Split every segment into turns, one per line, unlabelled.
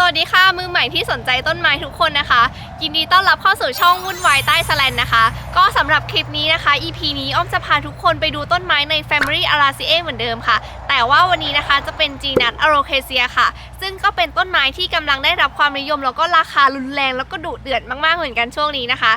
สวัสดีค่ะ มือใหม่ที่สนใจต้นไม้ทุกคนนะคะ ยินดีต้อนรับเข้าสู่ช่องวุ่นวายใต้สแลนนะคะ ก็สำหรับคลิปนี้นะคะ EP นี้อ้อมจะพาทุกคนไปดูต้นไม้ใน Family Araceae เหมือนเดิมค่ะ แต่ว่าวันนี้นะคะจะเป็น g n a t Alocasia ค่ะ ซึ่งก็เป็นต้นไม้ที่กำลังได้รับความนิยม แล้วก็ราคารุนแรงแล้วก็ดุเดือดมากๆเหมือนกันช่วงนี้นะคะ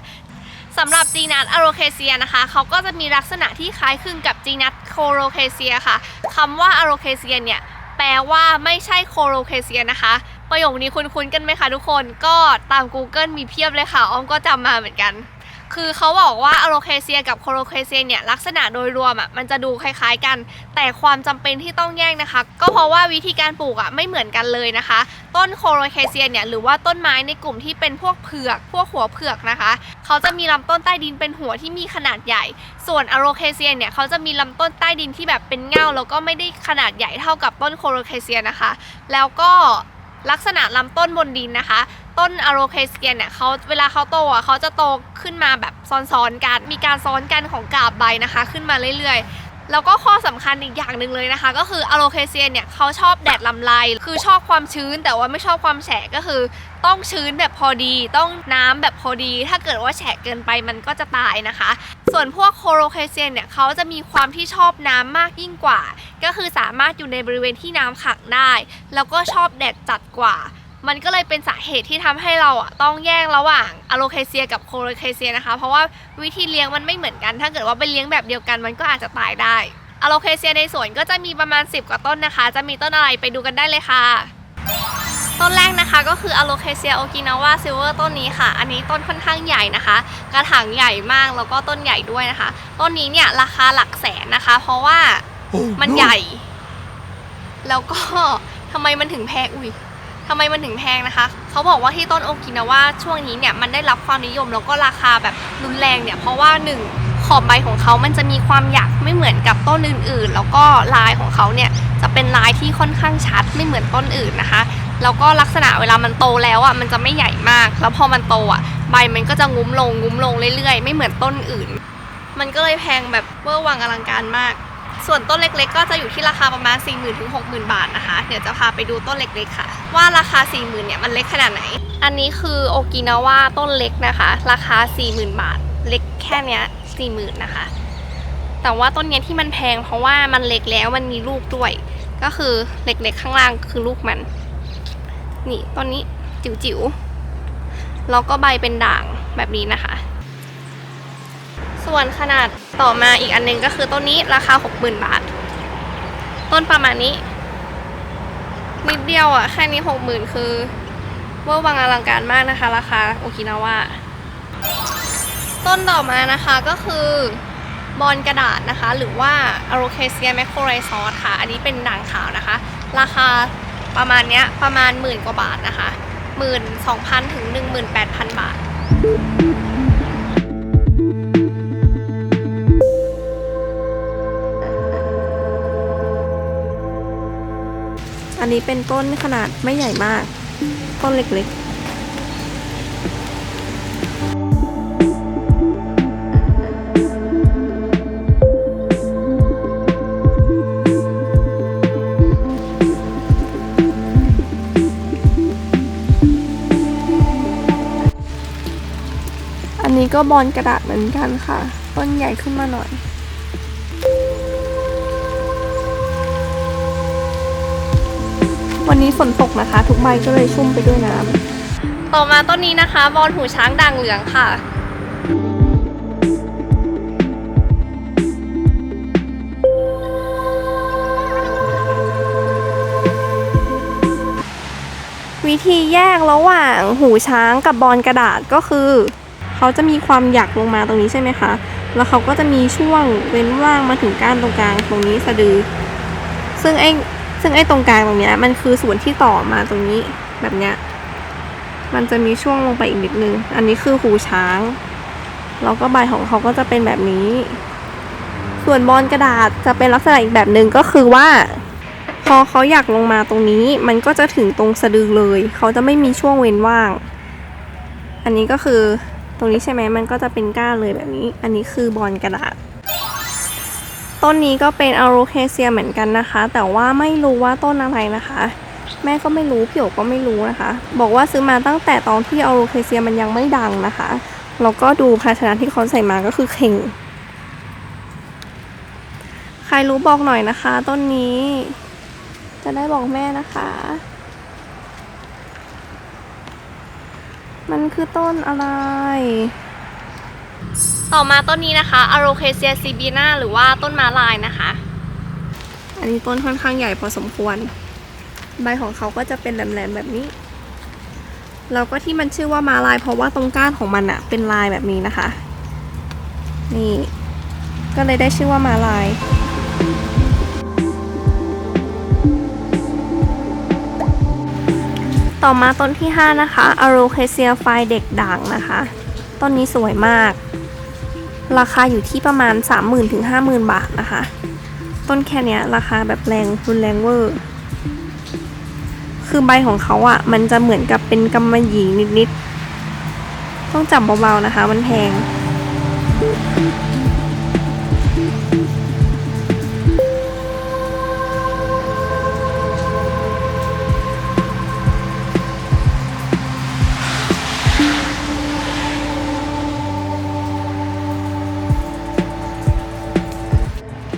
สำหรับจีนัทอโรเคเซียนะคะเขาก็จะมีลักษณะที่คล้ายคลึงกับจีนัทโคโรเคเซียค่ะคำว่าอโรเคเซียเนี่ยแปลว่าไม่ใช่โคโรเคเซียนะคะ ประโยคนี้คุ้นๆกันไหมคะทุกคนก็ตาม Google มีเพียบเลยค่ะอ้อมก็จำมาเหมือนกัน คือเขาบอกว่าอโรเคเซียกับโคโรเคเซียเนี่ยลักษณะโดยรวมอะมันจะดูคล้ายๆกัน แต่ความจำเป็นที่ต้องแยกนะคะ ก็เพราะว่าวิธีการปลูกอะไม่เหมือนกันเลยนะคะ ต้นโคโรเคเซียเนี่ยหรือว่าต้นไม้ในกลุ่มที่เป็นพวกเผือก พวกหัวเผือกนะคะ เขาจะมีลำต้นใต้ดินเป็นหัวที่มีขนาดใหญ่ ส่วนอโรเคเซียเนี่ยเขาจะมีลำต้นใต้ดินที่แบบเป็นเงาแล้วก็ไม่ได้ขนาดใหญ่เท่ากับต้นโคโรเคเซียนะคะ แล้วก็ ลักษณะลำต้นบนดินนะคะ ต้นอโรเคเซียนเนี่ยเขาเวลาเขาโตอะเขาจะโตขึ้นมาแบบซ้อนๆกัน มีการซ้อนกันของกาบใบนะคะ ขึ้นมาเรื่อยๆ แล้วก็ข้อสำคัญอีกอย่างหนึ่งเลยนะคะ ก็คืออโรเคเซียเนี่ยเขาชอบแดดลำไรคือชอบความชื้นแต่ว่าไม่ชอบความแฉะก็คือ ต้องชื้นแบบพอดี ต้องน้ำแบบพอดี ถ้าเกิดว่าแฉะเกินไปมันก็จะตายนะคะ ส่วนพวกโคโรเคเซียเนี่ยเขาจะมีความที่ชอบน้ำมากยิ่งกว่า ก็คือสามารถอยู่ในบริเวณที่น้ำขังได้ แล้วก็ชอบแดดจัดกว่า มันก็เลยเป็นสาเหตุที่ทำให้เราอะต้องแยกระหว่างอะโลเคเซียกับโคโรเคเซียนะคะ เพราะว่าวิธีเลี้ยงมันไม่เหมือนกัน ถ้าเกิดว่าไปเลี้ยงแบบเดียวกันมันก็อาจจะตายได้อะโลเคเซียในสวนก็จะมีประมาณ 10 กว่าต้นนะคะ จะมีต้นอะไรไปดูกันได้เลยค่ะ ต้นแรกนะคะก็คืออะโลเคเซียโอกินาวาซิลเวอร์ต้นนี้ค่ะ อันนี้ต้นค่อนข้างใหญ่นะคะ กระถางใหญ่มากแล้วก็ต้นใหญ่ด้วยนะคะ ต้นนี้เนี่ยราคาหลักแสนนะคะ เพราะว่ามันใหญ่ แล้วก็ทำไมมันถึงแพงอุ้ย ทำไมมันถึงแพงนะคะ เขาบอกว่าที่ต้นโอกินาว่าช่วงนี้เนี่ยมันได้รับความนิยมแล้วก็ราคาแบบรุนแรงเนี่ยเพราะว่าหนึ่งขอบใบของเขามันจะมีความหยักไม่เหมือนกับต้นอื่นๆ แล้วก็ลายของเขาเนี่ยจะเป็นลายที่ค่อนข้างชัดไม่เหมือนต้นอื่นนะคะ แล้วก็ลักษณะเวลามันโตแล้วอะมันจะไม่ใหญ่มาก แล้วพอมันโตอะใบมันก็จะงุ้มลงงุ้มลงเรื่อยๆ ไม่เหมือนต้นอื่น มันก็เลยแพงแบบเวอร์วังอลังการมาก ส่วนต้นเล็กๆ ก็จะอยู่ที่ราคาประมาณ 4 0 0 0 0ถึง60,000 บาทนะคะ เดี๋ยวจะพาไปดูต้นเล็กๆค่ะ ว่าราคา 40,000เนี่ยมันเล็กขนาดไหน อันนี้คือโอกินาว่าต้นเล็กนะคะ ราคา 40,000 บาท เล็กแค่เนี้ย40,000นะคะ แต่ว่าต้นเนี้ยที่มันแพงเพราะว่ามันเล็กแล้วมันมีลูกด้วย ก็คือเล็กๆข้างล่างคือลูกมัน นี่ต้นนี้จิ๋วๆแล้วก็ใบเป็นด่างแบบนี้นะคะ ส่วนขนาดต่อมาอีกอันนึงก็คือต้นนี้ราคา 60,000 บาท ต้นประมาณนี้ นิดเดียวอะ แค่นี้ 60,000 คือเวอร์วังอลังการมากนะคะ ราคาโอกินาวาต้นต่อมานะคะก็คือบอลกระดาษนะคะ หรือว่า Alocasia m a c r o r h y s o s ค่ะ อันนี้เป็นด่างขาวนะคะ ราคาประมาณเนี้ยประมาณหมื่นกว่าบาทนะคะหมื่นสองพันถึงหนึ่งหมื่นแปดพันบาท นี้เป็นต้นขนาดไม่ใหญ่มาก ต้นเล็กๆอันนี้ก็บอลกระดาษเหมือนกันค่ะ ต้นใหญ่ขึ้นมาหน่อย วันนี้ฝนตกนะคะ ทุกใบก็เลยชุ่มไปด้วยน้ำต่อมาต้นนี้นะคะบอลหูช้างด่างเหลืองค่ะวิธีแยกระหว่างหูช้างกับบอลกระดาษก็คือ เขาจะมีความหยักลงมาตรงนี้ใช่ไหมคะ แล้วเขาก็จะมีช่วงเว้นว่างมาถึงก้านตรงกลางตรงนี้สะดือ ซึ่งไอ้ ซึ่งไอ้ตรงกลางตรงเนี้ยมันคือส่วนที่ต่อมาตรงนี้แบบเนี้ย มันจะมีช่วงลงไปอีกนิดนึง อันนี้คือหูช้าง แล้วก็ใบของเขาก็จะเป็นแบบนี้ ส่วนบอลกระดาษจะเป็นลักษณะอีกแบบหนึ่งก็คือว่า พอเขาอยากลงมาตรงนี้ มันก็จะถึงตรงสะดือเลย เขาจะไม่มีช่วงเว้นว่าง อันนี้ก็คือตรงนี้ใช่ไหมมันก็จะเป็นก้านเลยแบบนี้ อันนี้คือบอลกระดาษ ต้นนี้ก็เป็นอโรเคเซียเหมือนกันนะคะ แต่ว่าไม่รู้ว่าต้นอะไรนะคะ แม่ก็ไม่รู้พี่โอก็ไม่รู้นะคะ บอกว่าซื้อมาตั้งแต่ตอนที่อโรเคเซียมันยังไม่ดังนะคะแล้วก็ดูภาชนะที่เขาใส่มาก็คือเข่ง ใครรู้บอกหน่อยนะคะ ต้นนี้ จะได้บอกแม่นะคะ มันคือต้นอะไร ต่อมาต้นนี้นะคะ a r o c a c e a s i b i n a หรือว่าต้นม้าลายนะคะ อันนี้ต้นค่อนข้างใหญ่พอสมควร ใบของเขาก็จะเป็นแหลมๆแบบนี้ แล้วก็ที่มันชื่อว่าม้าลายเพราะว่าตรงก้านของมันอะเป็นลายแบบนี้นะคะ นี่ ก็เลยได้ชื่อว่าม้าลายต่อมาต้นที่ 5 นะคะ a r o c a c e a ไฟเด็กด่างนะคะ ต้นนี้สวยมาก ราคาอยู่ที่ประมาณ 30,000ถึง50,000 บาทนะคะ ต้นแค่นี้ราคาแบบแรงรุนแรงเวอร์ คือใบของเขาอะ่ะ มันจะเหมือนกับเป็นกำมะหยี่นิดๆ ต้องจับเบาๆนะคะ มันแพง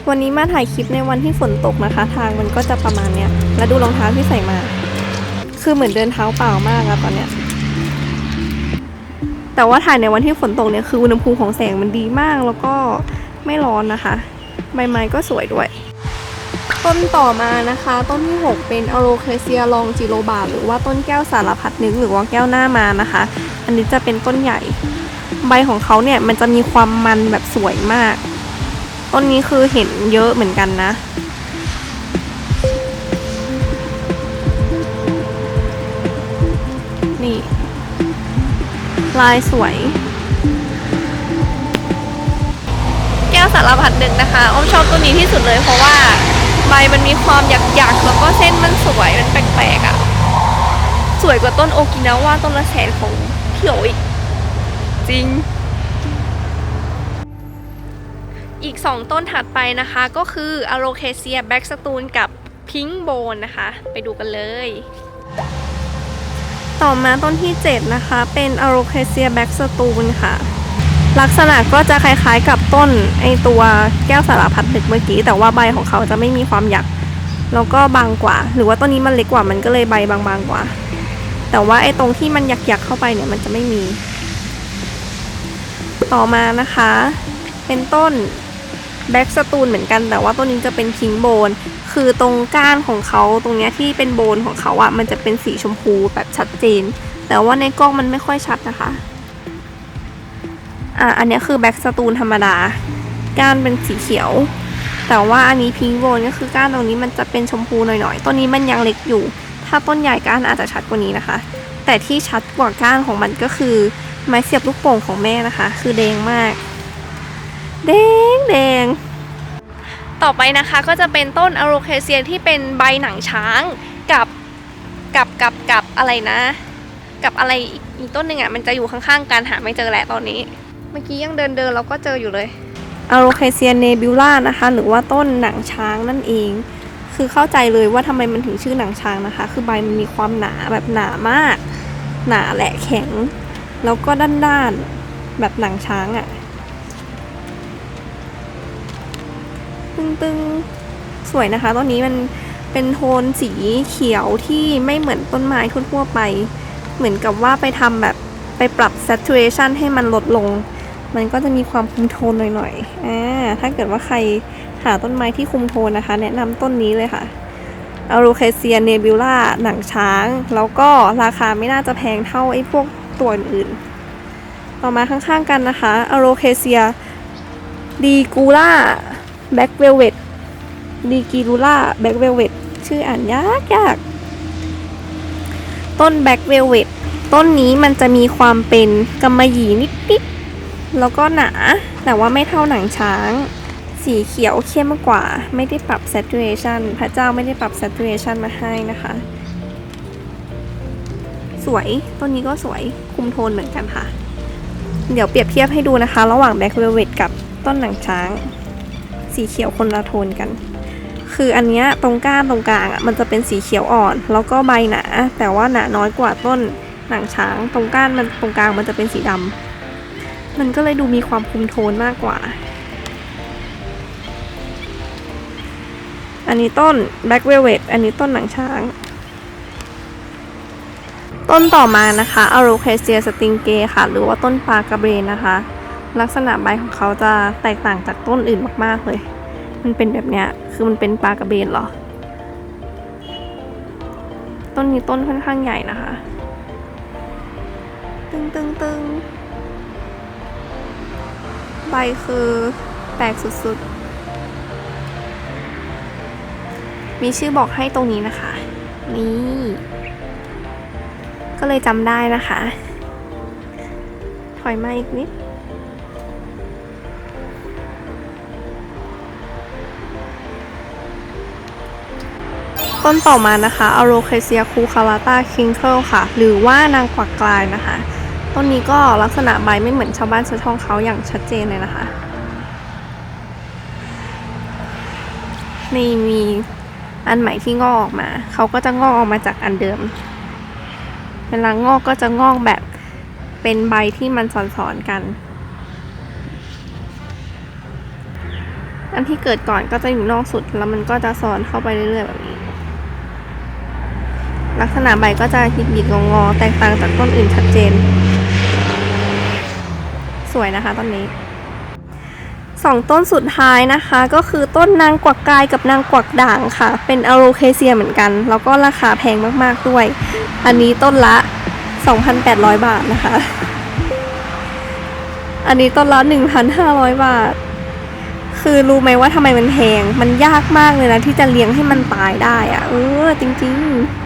วันนี้มาถ่ายคลิปในวันที่ฝนตกนะคะ ทางมันก็จะประมาณเนี้ย แล้วดูรองเท้าที่ใส่มา คือเหมือนเดินเท้าเปล่ามากอะตอนเนี้ย แต่ว่าถ่ายในวันที่ฝนตกเนี่ยคืออุณหภูมิของแสงมันดีมากแล้วก็ไม่ร้อนนะคะ ใบไม้ก็สวยด้วย ต้นต่อมานะคะ ต้นที่ 6 เป็นอโรเคเซียลองจิโรบาหรือว่าต้นแก้วสารพัดนึกหรือว่าแก้วหน้ามานะคะ อันนี้จะเป็นต้นใหญ่ ใบของเขาเนี่ยมันจะมีความมันแบบสวยมาก ต้นนี้คือเห็นเยอะเหมือนกันนะ นี่ ลายสวย แก้วสารพัดนึกนะคะ อ้อมชอบต้นนี้ที่สุดเลยเพราะว่าใบมันมีความหยักๆ แล้วก็เส้นมันสวย มันแปลกๆอะ่ะ สวยกว่าต้นโอกินาว่าต้นละแสนของพี่โออีก จริง อีก 2 ต้นถัดไปนะคะ ก็คือ a r o c a c e a b a c k s t o n กับ Pink Bone นะคะ ไปดูกันเลย ต่อมาต้นที่ 7 นะคะ เป็น a r o c a c e a b a c k s t o n ค่ะ ลักษณะก็จะคล้ายๆกับต้นไอตัวแก้วสารพัดนึกเมื่อกี้ แต่ว่าใบของเขาจะไม่มีความหยักแล้วก็บางกว่า หรือว่าต้นนี้มันเล็กกว่ามันก็เลยใบบางๆกว่า แต่ว่าไอตรงที่มันหยักๆเข้าไปเนี่ยมันจะไม่มี ต่อมานะคะ เป็นต้น แบ็กสตูนเหมือนกันแต่ว่าตัวนี้จะเป็นพิงโบน คือตรงก้านของเขาตรงเนี้ยที่เป็นโบนของเขาอะมันจะเป็นสีชมพูแบบชัดเจน แต่ว่าในกล้องมันไม่ค่อยชัดนะคะอะอันนี้คือแบ็กสตูนธรรมดา ก้านเป็นสีเขียว แต่ว่าอันนี้พิงโบนก็คือก้านตรงนี้มันจะเป็นชมพูหน่อยๆต้นนี้มันยังเล็กอยู่ ถ้าต้นใหญ่ก้านอาจจะชัดกว่านี้นะคะ แต่ที่ชัดกว่าก้านของมันก็คือไม้เสียบลูกโป่งของแม่นะคะ คือแดงมาก แดงแดง ต่อไปนะคะก็จะเป็นต้นอโรเคเซียที่เป็นใบหนังช้างกับกับกับกับอะไรนะ กับอะไรอีกต้นหนึ่งอะมันจะอยู่ข้างๆกันหาไม่เจอแหละตอนนี้ เมื่อกี้ยังเดินเดินเราก็เจออยู่เลยอโรเคเซียเนบิวล่านะคะ หรือว่าต้นหนังช้างนั่นเอง คือเข้าใจเลยว่าทำไมมันถึงชื่อหนังช้างนะคะ คือใบมันมีความหนาแบบหนามาก หนาแหละแข็ง แล้วก็ด้านๆแบบหนังช้างอะ ตึงๆสวยนะคะ ต้นนี้มันเป็นโทนสีเขียวที่ไม่เหมือนต้นไม้ทั่วๆไป เหมือนกับว่าไปทำแบบไปปรับ saturation ให้มันลดลง มันก็จะมีความคุมโทนหน่อยๆอ่าถ้าเกิดว่าใครหาต้นไม้ที่คุมโทนนะคะ แนะนำต้นนี้เลยค่ะ a r o c a c e a nebula หนังช้าง แล้วก็ราคาไม่น่าจะแพงเท่าไอ้พวกตัวอื่นๆต่อมาข้างๆกันนะคะ a r o c a c e a d i g u l a แบ็กเวลเวตดีกีรูล่าแบ็กเวลเวตชื่ออ่านยากยากต้นแบ็กเวลเวตต้นนี้มันจะมีความเป็นกำมะหยี่นิดๆ แล้วก็หนา แต่ว่าไม่เท่าหนังช้าง สีเขียวเข้มกว่า ไม่ได้ปรับ saturation พระเจ้าไม่ได้ปรับ saturation มาให้นะคะ สวย ต้นนี้ก็สวย คุมโทนเหมือนกันค่ะ เดี๋ยวเปรียบเทียบให้ดูนะคะ ระหว่างแบ็กเวลเวตกับต้นหนังช้าง สีเขียวคนละโทนกัน คืออันเนี้ยตรงก้านตรงกลางอะมันจะเป็นสีเขียวอ่อน แล้วก็ใบหนาแต่ว่าหนาน้อยกว่าต้นหนังช้าง ตรงก้านมันตรงกลางมันจะเป็นสีดำมันก็เลยดูมีความคุมโทนมากกว่า อันนี้ต้น Black Velvet อันนี้ต้นหนังช้างต้นต่อมานะคะ a r o c a c e a s t i n g a y ค่ะ หรือว่าต้นปลากระเบนนะคะ ลักษณะใบของเขาจะแตกต่างจากต้นอื่นมาก ๆ เลย มันเป็นแบบเนี้ย คือมันเป็นปลากระเบนเหรอ ต้นนี้ต้นค่อนข้างใหญ่นะคะ ตึงตึงตึงใบคือแปลกสุด ๆ มีชื่อบอกให้ตรงนี้นะคะ นี่ ก็เลยจำได้นะคะ ถอยมาอีกนิด ต้นต่อมานะคะ a r o c a c e a c u c a l a t a k i n k l e ค่ะ หรือว่านางกวักกลายนะคะ ต้นนี้ก็ลักษณะใบไม่เหมือนชาวบ้านชาวช่องเขาอย่างชัดเจนเลยนะคะ นี่มีอันใหม่ที่งอกออกมา เขาก็จะงอกออกมาจากอันเดิม เวลางอกก็จะงอกแบบเป็นใบที่มันสอนๆกัน อันที่เกิดก่อนก็จะอยู่นอกสุดแล้วมันก็จะซ้อนเข้าไปเรื่อยๆแบบ ลักษณะใบก็จะหยิกๆงอแตกต่างจากต้นอื่นชัดเจน สวยนะคะต้นนี้สองต้นสุดท้ายนะคะ ก็คือต้นนางกวักกายกับนางกวักด่างค่ะ เป็นอโรเคเซียเหมือนกัน แล้วก็ราคาแพงมากๆด้วย อันนี้ต้นละ 2,800 บาทนะคะ อันนี้ต้นละ 1,500 บาท คือรู้ไหมว่าทำไมมันแพง มันยากมากเลยนะที่จะเลี้ยงให้มันตายได้อะเออจริง ๆ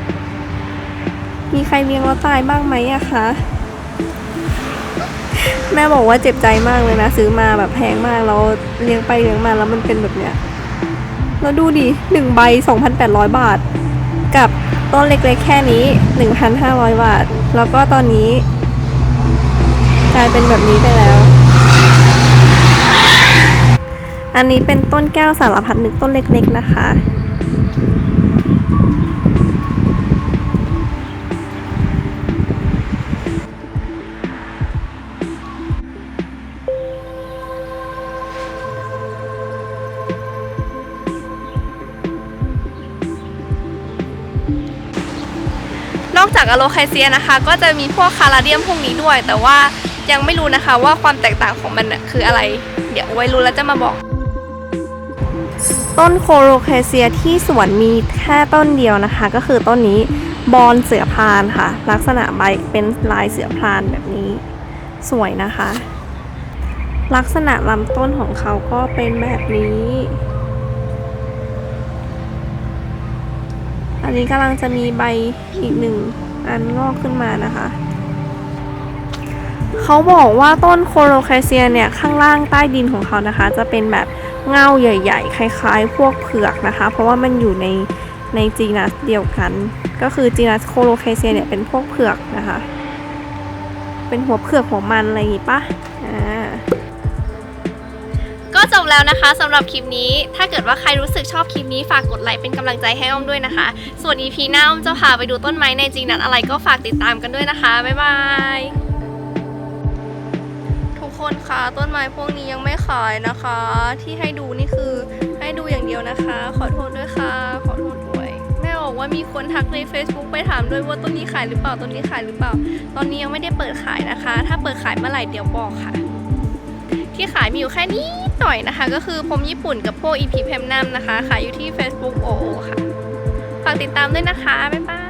มีใครเลี้ยงแล้วตายบ้างไหมอะคะ แม่บอกว่าเจ็บใจมากเลยนะ ซื้อมาแบบแพงมากแล้วเลี้ยงไปเลี้ยงมาแล้วมันเป็นแบบเนี้ยแล้วดูดิหนึ่งใบ2,800บาท กับต้นเล็กๆแค่นี้1,500บาท แล้วก็ตอนนี้กลายเป็นแบบนี้ไปแล้ว อันนี้เป็นต้นแก้วสารพัดนึกต้นเล็กๆนะคะ อกจากอะโลไคเซียนะคะ ก็จะมีพวกคาราเดียมพวกนี้ด้วย แต่ว่ายังไม่รู้นะคะว่าความแตกต่างของมันคืออะไร เดี๋ยวไว้รู้แล้วจะมาบอก ต้นโคโรเคเซียที่สวนมีแค่ต้นเดียวนะคะ ก็คือต้นนี้บอนเสือพานค่ะ ลักษณะใบเป็นลายเสือพานแบบนี้ สวยนะคะ ลักษณะลำต้นของเขาก็เป็นแบบนี้ อันนี้กำลังจะมีใบอีกหนึ่ง อันงอกขึ้นมานะคะ เขาบอกว่าต้นโคโลแคเซียเนี่ยข้างล่างใต้ดินของเขานะคะ จะเป็นแบบเงาใหญ่ ๆ คล้ายๆ พวกเผือกนะคะ เพราะว่ามันอยู่ในในจีนัสเดียวกัน ก็คือจีนัสโคโลแคเซียเนี่ยเป็นพวกเผือกนะคะ เป็นหัวเผือกหัวมันอะไรอย่างงี้ปะ บแล้วนะคะสำหรับคลิปนี้ ถ้าเกิดว่าใครรู้สึกชอบคลิปนี้ฝากกดไลค์เป็นกำลังใจให้อ้อมด้วยนะคะ ส่วน EP หน้าอ้อมจะพาไปดูต้นไม้ในจีนัทอะไรก็ฝากติดตามกันด้วยนะคะ บ๊ายบาย ทุกคนคะต้นไม้พวกนี้ยังไม่ขายนะคะ ที่ให้ดูนี่คือให้ดูอย่างเดียวนะคะ ขอโทษด้วยค่ะ ขอโทษด้วย แม่บอกว่ามีคนทักใน Facebook ไปถามด้วยว่าต้นนี้ขายหรือเปล่าต้นนี้ขายหรือเปล่า ตอนนี้ยังไม่ได้เปิดขายนะคะ ถ้าเปิดขายเมื่อไหร่เดี๋ยวบอกค่ะ ที่ขายมีอยู่แค่นี้ หน่อยนะคะ ก็คือพรมญี่ปุ่นกับพวกอีพีเพมนัมนะคะขายอยู่ที่ Facebook โอค่ะ ฝากติดตามด้วยนะคะ บ๊ายบาย